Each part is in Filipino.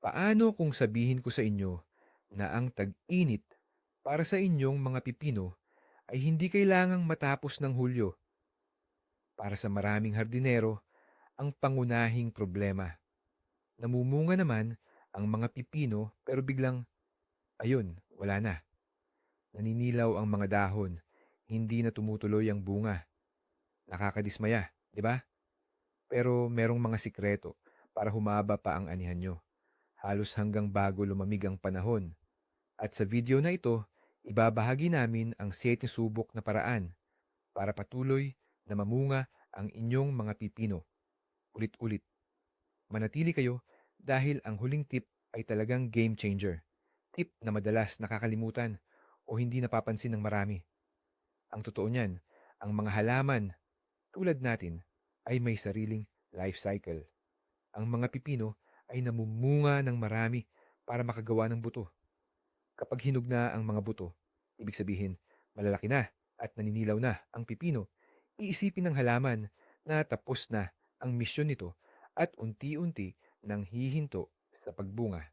Paano kung sabihin ko sa inyo na ang tag-init para sa inyong mga pipino ay hindi kailangang matapos ng Hulyo? Para sa maraming hardinero, ang pangunahing problema. Namumunga naman ang mga pipino pero biglang, ayun, wala na. Naninilaw ang mga dahon, hindi na tumutuloy ang bunga. Nakakadismaya, di ba? Pero merong mga sikreto para humaba pa ang anihan nyo. Halos hanggang bago lumamig ang panahon. At sa video na ito, ibabahagi namin ang 7 subok na paraan para patuloy na mamunga ang inyong mga pipino. Ulit-ulit. Manatili kayo dahil ang huling tip ay talagang game changer. Tip na madalas nakakalimutan o hindi napapansin ng marami. Ang totoo niyan, ang mga halaman tulad natin ay may sariling life cycle. Ang mga pipino ay namumunga ng marami para makagawa ng buto. Kapag hinog na ang mga buto, ibig sabihin malalaki na at naninilaw na ang pipino, iisipin ng halaman na tapos na ang misyon nito at unti-unti nang hihinto sa pagbunga.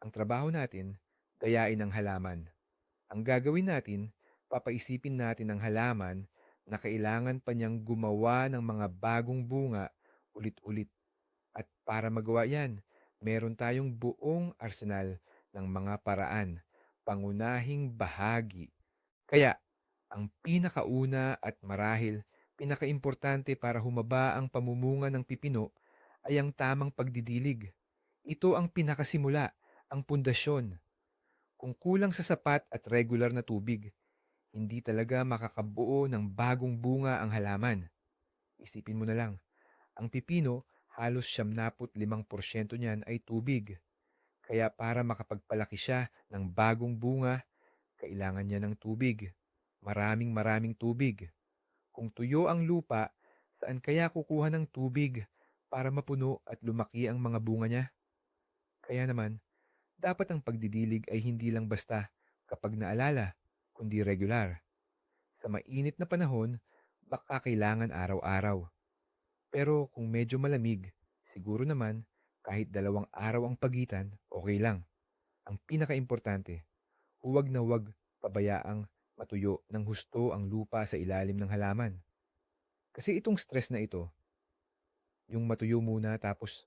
Ang trabaho natin, gayain ang halaman. Ang gagawin natin, papaisipin natin ang halaman na kailangan pa niyang gumawa ng mga bagong bunga ulit-ulit. At para magawa yan, meron tayong buong arsenal ng mga paraan, pangunahing bahagi. Kaya, ang pinakauna at marahil pinakaimportante para humaba ang pamumunga ng pipino ay ang tamang pagdidilig. Ito ang pinakasimula, ang pundasyon. Kung kulang sa sapat at regular na tubig, hindi talaga makakabuo ng bagong bunga ang halaman. Isipin mo na lang, ang pipino, halos 75% niyan ay tubig. Kaya para makapagpalaki siya ng bagong bunga, kailangan niya ng tubig. Maraming maraming tubig. Kung tuyo ang lupa, saan kaya kukuha ng tubig para mapuno at lumaki ang mga bunga niya? Kaya naman, dapat ang pagdidilig ay hindi lang basta kapag naalala, kundi regular. Sa mainit na panahon, baka kailangan araw-araw. Pero kung medyo malamig, siguro naman kahit dalawang araw ang pagitan, okay lang. Ang pinakaimportante, huwag na huwag pabayaang matuyo ng husto ang lupa sa ilalim ng halaman. Kasi itong stress na ito, yung matuyo muna tapos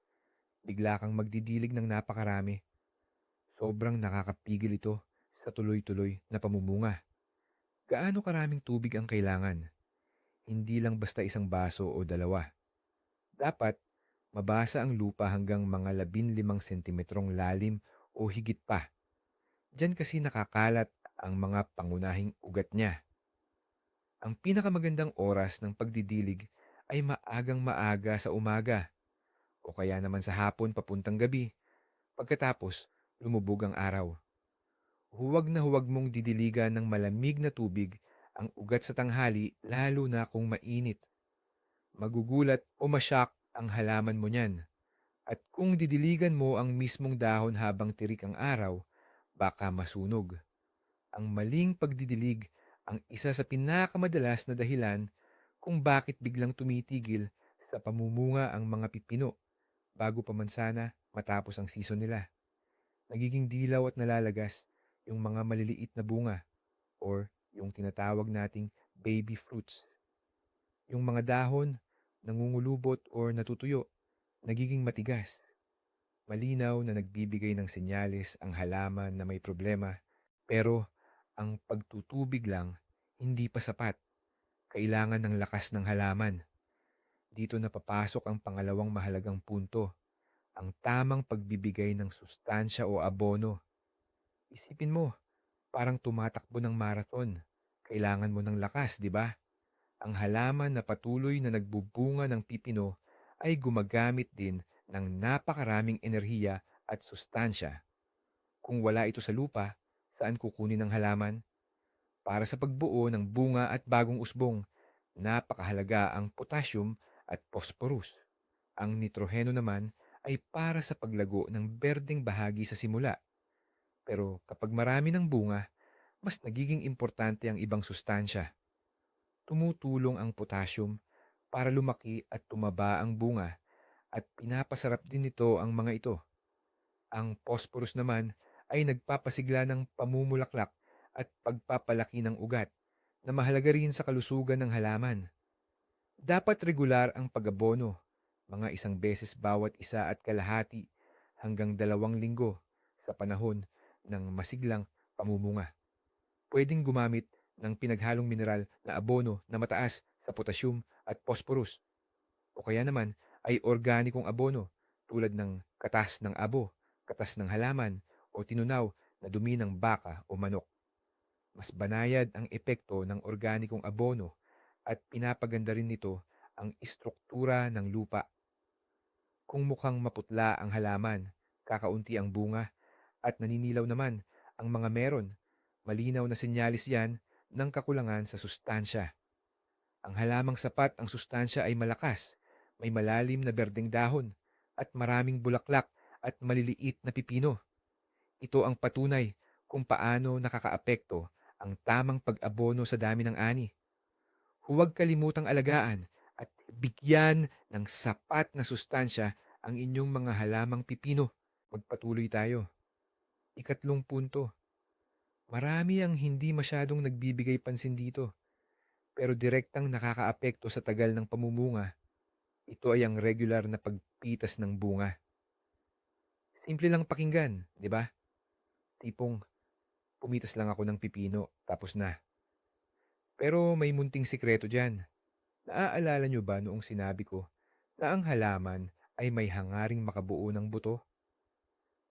bigla kang magdidilig ng napakarami, sobrang nakakapigil ito sa tuloy-tuloy na pamumunga. Gaano karaming tubig ang kailangan? Hindi lang basta isang baso o dalawa. Dapat mabasa ang lupa hanggang mga 15 sentimetrong lalim o higit pa. Diyan kasi nakakalat ang mga pangunahing ugat niya. Ang pinakamagandang oras ng pagdidilig ay maagang maaga sa umaga o kaya naman sa hapon papuntang gabi pagkatapos lumubog ang araw. Huwag na huwag mong didiligan ng malamig na tubig ang ugat sa tanghali lalo na kung mainit. Magugulat o masyak ang halaman mo niyan. At kung didiligan mo ang mismong dahon habang tirik ang araw, baka masunog. Ang maling pagdidilig ang isa sa pinakamadalas na dahilan kung bakit biglang tumitigil sa pamumunga ang mga pipino bago pa man sana matapos ang season nila. Nagiging dilaw at nalalagas yung mga maliliit na bunga or yung tinatawag nating baby fruits. Yung mga dahon nangungulubot or natutuyo, nagiging matigas. Malinaw na nagbibigay ng senyales ang halaman na may problema, pero ang pagtutubig lang hindi pa sapat. Kailangan ng lakas ng halaman. Dito na papasok ang pangalawang mahalagang punto, ang tamang pagbibigay ng sustansya o abono. Isipin mo, parang tumatakbo ng marathon. Kailangan mo ng lakas, di ba? Ang halaman na patuloy na nagbubunga ng pipino ay gumagamit din ng napakaraming enerhiya at sustansya. Kung wala ito sa lupa, saan kukunin ng halaman? Para sa pagbuo ng bunga at bagong usbong, napakahalaga ang potassium at phosphorus. Ang nitroheno naman ay para sa paglago ng berdeng bahagi sa simula pero kapag marami ng bunga, mas nagiging importante ang ibang sustansya. Tumutulong ang potassium para lumaki at tumaba ang bunga at pinapasarap din nito ang mga ito. Ang phosphorus naman ay nagpapasigla ng pamumulaklak at pagpapalaki ng ugat na mahalaga rin sa kalusugan ng halaman. Dapat regular ang pag-abono, mga isang beses bawat isa at kalahati hanggang dalawang linggo sa panahon ng masiglang pamumunga. Pwedeng gumamit ng pinaghalong mineral na abono na mataas sa potasyum at phosphorus. O kaya naman ay organikong abono tulad ng katas ng abo, katas ng halaman o tinunaw na dumi ng baka o manok. Mas banayad ang epekto ng organikong abono at pinapaganda rin nito ang istruktura ng lupa. Kung mukhang maputla ang halaman, kakaunti ang bunga, at naninilaw naman ang mga meron, malinaw na senyalis yan ng kakulangan sa sustansya. Ang halamang sapat ang sustansya ay malakas, may malalim na berdeng dahon, at maraming bulaklak at maliliit na pipino. Ito ang patunay kung paano nakakaapekto ang tamang pag-abono sa dami ng ani. Huwag kalimutang alagaan at bigyan ng sapat na sustansya ang inyong mga halamang pipino. Magpatuloy tayo. Ikatlong punto. Marami ang hindi masyadong nagbibigay pansin dito. Pero direktang nakakaapekto sa tagal ng pamumunga. Ito ay ang regular na pagpitas ng bunga. Simple lang pakinggan, di ba? Tipong pumitas lang ako ng pipino, tapos na. Pero may munting sikreto dyan. Naaalala nyo ba noong sinabi ko na ang halaman ay may hangaring makabuo ng buto?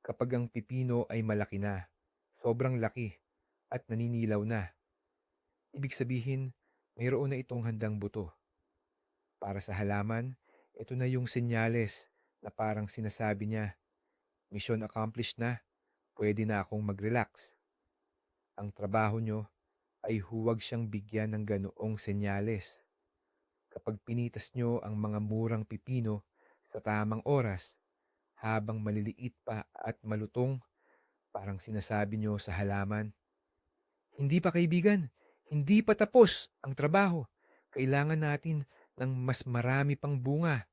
Kapag ang pipino ay malaki na, sobrang laki, at naninilaw na, ibig sabihin mayroon na itong handang buto. Para sa halaman, ito na yung senyales na parang sinasabi niya, mission accomplished na, pwede na akong mag-relax. Ang trabaho nyo ay huwag siyang bigyan ng ganoong senyales. Kapag pinitas nyo ang mga murang pipino sa tamang oras, habang maliliit pa at malutong, parang sinasabi nyo sa halaman, Hindi pa kaibigan, hindi pa tapos ang trabaho. Kailangan natin ng mas marami pang bunga.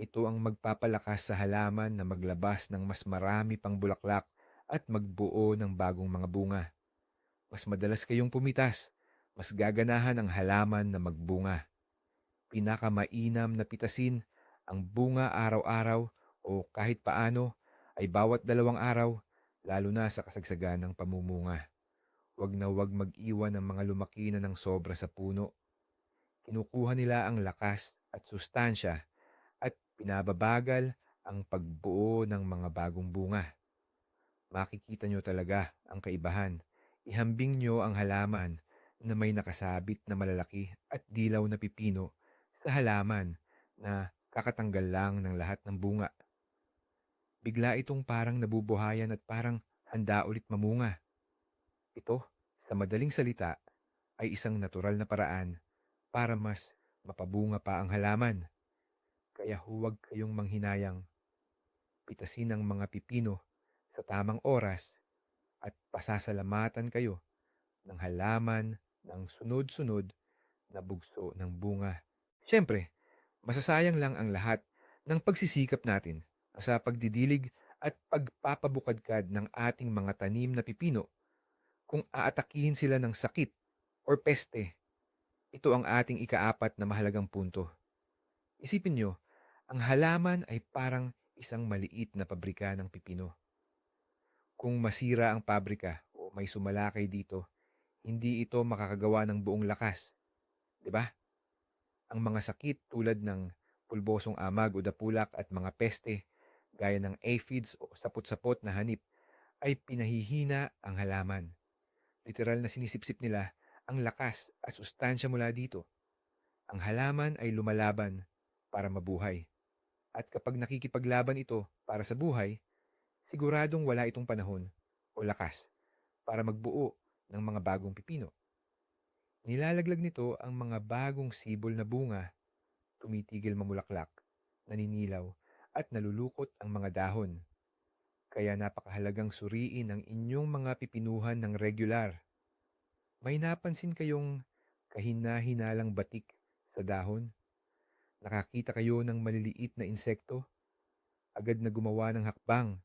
Ito ang magpapalakas sa halaman na maglabas ng mas marami pang bulaklak at magbuo ng bagong mga bunga mas madalas kayong pumitas, mas gaganahan ang halaman na magbunga. Pinakamainam na pitasin ang bunga araw-araw o kahit paano ay bawat dalawang araw, lalo na sa kasagsagan ng pamumunga. Huwag na huwag mag-iwan ng mga lumaki na ng sobra sa puno. Kinukuha nila ang lakas at sustansya at pinababagal ang pagbuo ng mga bagong bunga. Makikita nyo talaga ang kaibahan Ihambing nyo ang halaman na may nakasabit na malalaki at dilaw na pipino sa halaman na kakatanggal lang ng lahat ng bunga. Bigla itong parang nabubuhayan at parang handa ulit mamunga. Ito, sa madaling salita, ay isang natural na paraan para mas mapabunga pa ang halaman. Kaya huwag kayong manghinayang. Pitasin ang mga pipino sa tamang oras at pasasalamatan kayo ng halaman ng sunod-sunod na bugso ng bunga. Siyempre, masasayang lang ang lahat ng pagsisikap natin sa pagdidilig at pagpapabukadkad ng ating mga tanim na pipino kung aatakihin sila ng sakit or peste. Ito ang ating ikaapat na mahalagang punto. Isipin nyo, ang halaman ay parang isang maliit na pabrika ng pipino. Kung masira ang pabrika o may sumalakay dito, hindi ito makakagawa ng buong lakas. ba? Ang mga sakit tulad ng pulbosong amag o dapulak at mga peste gaya ng aphids o sapot-sapot na hanip ay pinahihina ang halaman. Literal na sinisipsip nila ang lakas at sustansya mula dito. Ang halaman ay lumalaban para mabuhay. At kapag nakikipaglaban ito para sa buhay, siguradong wala itong panahon o lakas para magbuo ng mga bagong pipino. Nilalaglag nito ang mga bagong sibol na bunga, tumitigil mamulaklak, naninilaw, at nalulukot ang mga dahon. Kaya napakahalagang suriin ang inyong mga pipinuhan ng regular. May napansin kayong kahina-hinalang batik sa dahon? Nakakita kayo ng maliliit na insekto? Agad na gumawa ng hakbang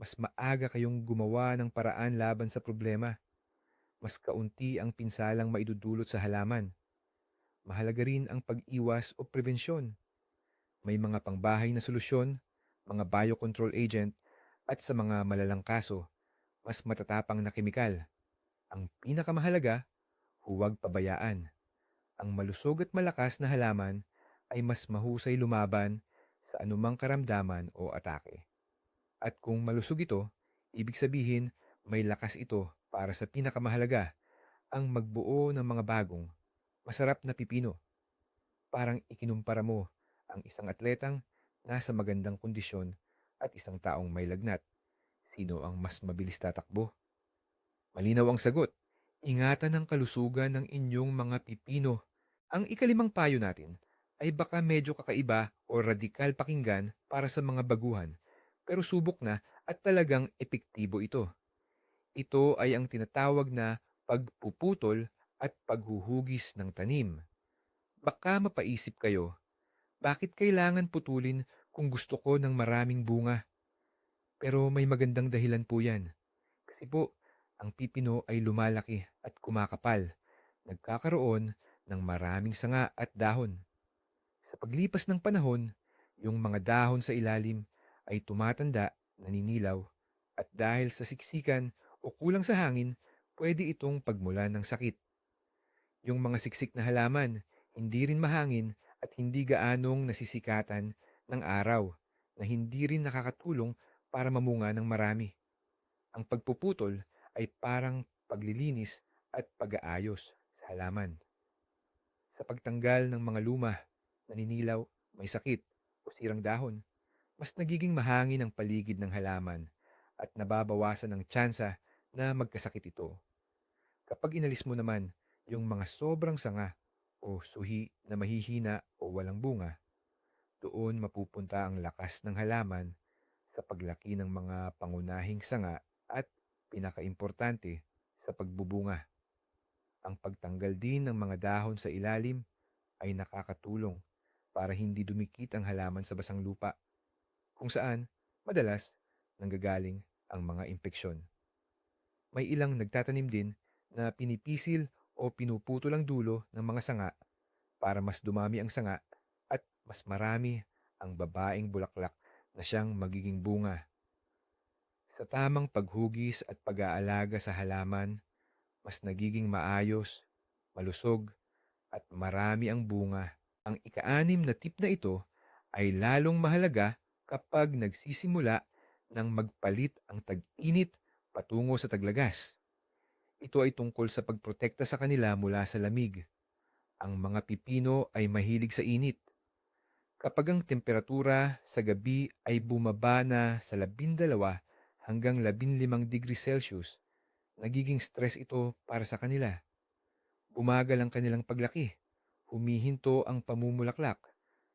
mas maaga kayong gumawa ng paraan laban sa problema. Mas kaunti ang pinsalang maidudulot sa halaman. Mahalaga rin ang pag-iwas o prevensyon. May mga pangbahay na solusyon, mga biocontrol agent, at sa mga malalang kaso, mas matatapang na kemikal. Ang pinakamahalaga, huwag pabayaan. Ang malusog at malakas na halaman ay mas mahusay lumaban sa anumang karamdaman o atake. At kung malusog ito, ibig sabihin may lakas ito para sa pinakamahalaga, ang magbuo ng mga bagong, masarap na pipino. Parang ikinumpara mo ang isang atletang nasa magandang kondisyon at isang taong may lagnat. Sino ang mas mabilis tatakbo? Malinaw ang sagot. Ingatan ang kalusugan ng inyong mga pipino. Ang ikalimang payo natin ay baka medyo kakaiba o radikal pakinggan para sa mga baguhan, pero subok na at talagang epektibo ito. Ito ay ang tinatawag na pagpuputol at paghuhugis ng tanim. Baka mapaisip kayo, bakit kailangan putulin kung gusto ko ng maraming bunga? Pero may magandang dahilan po yan. Kasi po, ang pipino ay lumalaki at kumakapal. Nagkakaroon ng maraming sanga at dahon. Sa paglipas ng panahon, yung mga dahon sa ilalim ay tumatanda, naninilaw, at dahil sa siksikan o kulang sa hangin, pwede itong pagmulan ng sakit. Yung mga siksik na halaman, hindi rin mahangin at hindi gaanong nasisikatan ng araw na hindi rin nakakatulong para mamunga ng marami. Ang pagpuputol ay parang paglilinis at pag-aayos sa halaman. Sa pagtanggal ng mga luma, naninilaw, may sakit o sirang dahon, mas nagiging mahangin ang paligid ng halaman at nababawasan ang tsansa na magkasakit ito. Kapag inalis mo naman yung mga sobrang sanga o suhi na mahihina o walang bunga, doon mapupunta ang lakas ng halaman sa paglaki ng mga pangunahing sanga at pinakaimportante sa pagbubunga. Ang pagtanggal din ng mga dahon sa ilalim ay nakakatulong para hindi dumikit ang halaman sa basang lupa, kung saan madalas nanggagaling ang mga impeksyon. May ilang nagtatanim din na pinipisil o pinuputol ang dulo ng mga sanga para mas dumami ang sanga mas marami ang babaeng bulaklak na siyang magiging bunga. Sa tamang paghugis at pag-aalaga sa halaman, mas nagiging maayos, malusog, at marami ang bunga. Ang ikaanim na tip na ito ay lalong mahalaga kapag nagsisimula ng magpalit ang tag-init patungo sa taglagas. Ito ay tungkol sa pagprotekta sa kanila mula sa lamig. Ang mga pipino ay mahilig sa init. Kapag ang temperatura sa gabi ay bumaba na sa 12 hanggang 15 degrees Celsius, nagiging stress ito para sa kanila. Bumagal ang kanilang paglaki, humihinto ang pamumulaklak,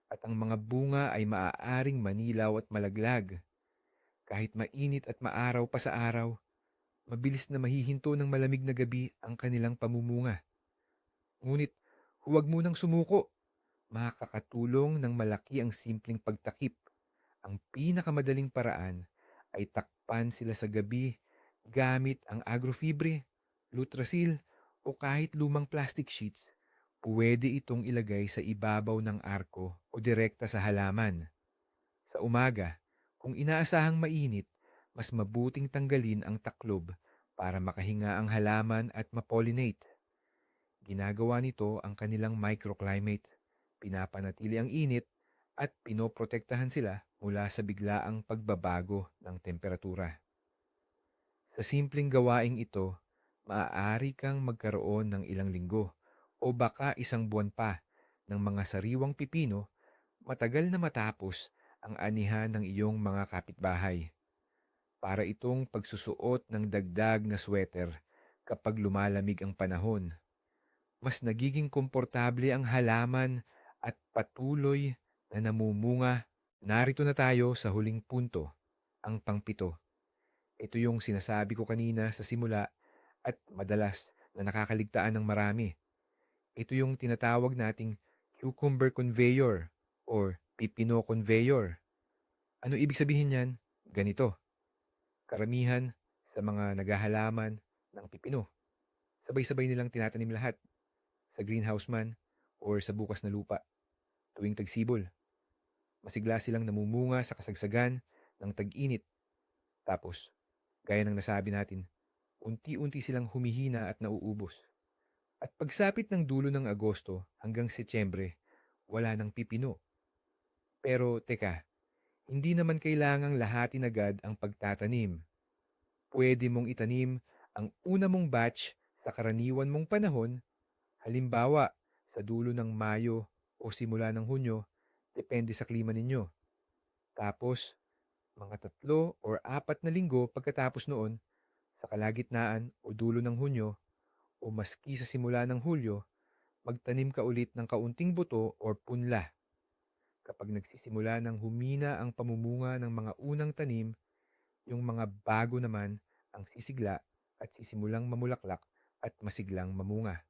at ang mga bunga ay maaaring manilaw at malaglag. Kahit mainit at maaraw pa sa araw, mabilis na mahihinto ng malamig na gabi ang kanilang pamumunga. Ngunit huwag munang sumuko. Makakatulong ng malaki ang simpleng pagtakip. Ang pinakamadaling paraan ay takpan sila sa gabi gamit ang agrofibre, lutrasil o kahit lumang plastic sheets. Pwede itong ilagay sa ibabaw ng arko o direkta sa halaman. Sa umaga, kung inaasahang mainit, mas mabuting tanggalin ang taklob para makahinga ang halaman at mapollinate. Ginagawa nito ang kanilang microclimate. Pinapanatili ang init at pinoprotektahan sila mula sa biglaang pagbabago ng temperatura. Sa simpleng gawaing ito, maaari kang magkaroon ng ilang linggo o baka isang buwan pa ng mga sariwang pipino matagal na matapos ang anihan ng iyong mga kapitbahay. Para itong pagsusuot ng dagdag na sweater kapag lumalamig ang panahon. Mas nagiging komportable ang halaman at patuloy na namumunga. Narito na tayo sa huling punto, ang pangpito. Ito yung sinasabi ko kanina sa simula at madalas na nakakaligtaan ng marami. Ito yung tinatawag nating cucumber conveyor or pipino conveyor. Ano ibig sabihin niyan? Ganito. Karamihan sa mga naghahalaman ng pipino. Sabay-sabay nilang tinatanim lahat sa greenhouse man or sa bukas na lupa tuwing tagsibol. Masigla silang namumunga sa kasagsagan ng tag-init. Tapos, gaya ng nasabi natin, unti-unti silang humihina at nauubos. At pagsapit ng dulo ng Agosto hanggang Setyembre, wala nang pipino. Pero teka, hindi naman kailangang lahatin agad ang pagtatanim. Pwede mong itanim ang una mong batch sa karaniwan mong panahon, halimbawa sa dulo ng Mayo o simula ng Hunyo, depende sa klima ninyo. Tapos, mga tatlo or apat na linggo pagkatapos noon, sa kalagitnaan o dulo ng Hunyo o maski sa simula ng Hulyo, magtanim ka ulit ng kaunting buto or punla. Kapag nagsisimula ng humina ang pamumunga ng mga unang tanim, yung mga bago naman ang sisigla at sisimulang mamulaklak at masiglang mamunga.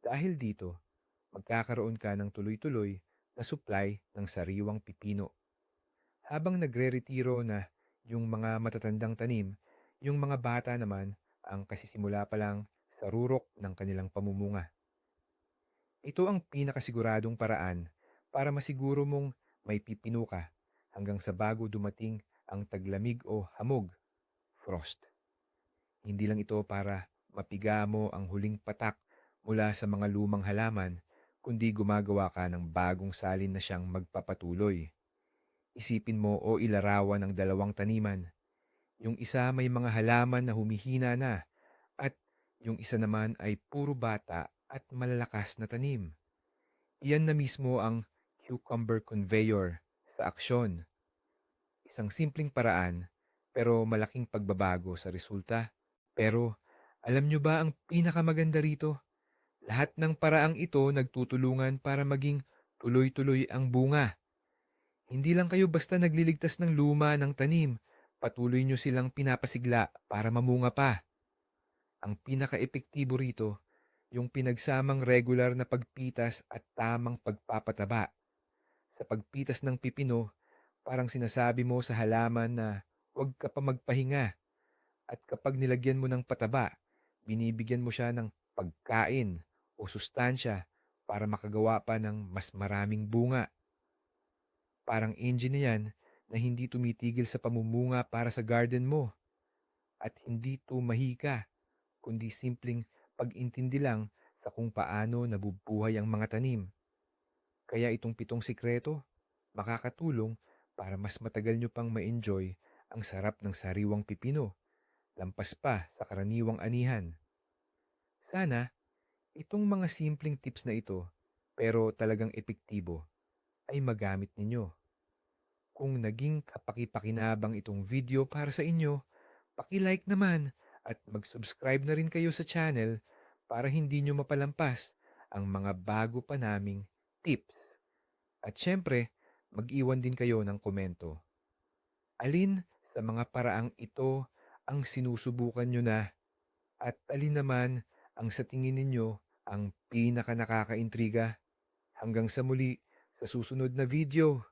Dahil dito, magkakaroon ka ng tuloy-tuloy na supply ng sariwang pipino. Habang nagre-retiro na yung mga matatandang tanim, yung mga bata naman ang kasisimula pa lang sa rurok ng kanilang pamumunga. Ito ang pinakasiguradong paraan para masiguro mong may pipino ka hanggang sa bago dumating ang taglamig o hamog, frost. Hindi lang ito para mapiga mo ang huling patak mula sa mga lumang halaman, kundi gumagawa ka ng bagong salin na siyang magpapatuloy. Isipin mo o ilarawan ang dalawang taniman. Yung isa may mga halaman na humihina na at yung isa naman ay puro bata at malalakas na tanim. Iyan na mismo ang cucumber conveyor sa aksyon. Isang simpleng paraan pero malaking pagbabago sa resulta. Pero alam nyo ba ang pinakamaganda rito? Lahat ng paraang ito nagtutulungan para maging tuloy-tuloy ang bunga. Hindi lang kayo basta nagliligtas ng luma ng tanim, patuloy nyo silang pinapasigla para mamunga pa. Ang pinaka-epektibo rito, yung pinagsamang regular na pagpitas at tamang pagpapataba. Sa pagpitas ng pipino, parang sinasabi mo sa halaman na huwag ka pa magpahinga. At kapag nilagyan mo ng pataba, binibigyan mo siya ng pagkain o sustansya para makagawa pa ng mas maraming bunga. Parang engine yan na hindi tumitigil sa pamumunga para sa garden mo. At hindi tumahi ka, kundi simpleng pag-intindi lang sa kung paano nabubuhay ang mga tanim. Kaya itong pitong sikreto, makakatulong para mas matagal nyo pang ma-enjoy ang sarap ng sariwang pipino, lampas pa sa karaniwang anihan. Sana, itong mga simpleng tips na ito, pero talagang epektibo, ay magamit ninyo. Kung naging kapakipakinabang itong video para sa inyo, paki-like naman at mag-subscribe na rin kayo sa channel para hindi nyo mapalampas ang mga bago pa naming tips. At syempre, mag-iwan din kayo ng komento. Alin sa mga paraang ito ang sinusubukan nyo na at alin naman ang sa tingin ninyo ang pinaka nakakaintriga? Hanggang sa muli sa susunod na video.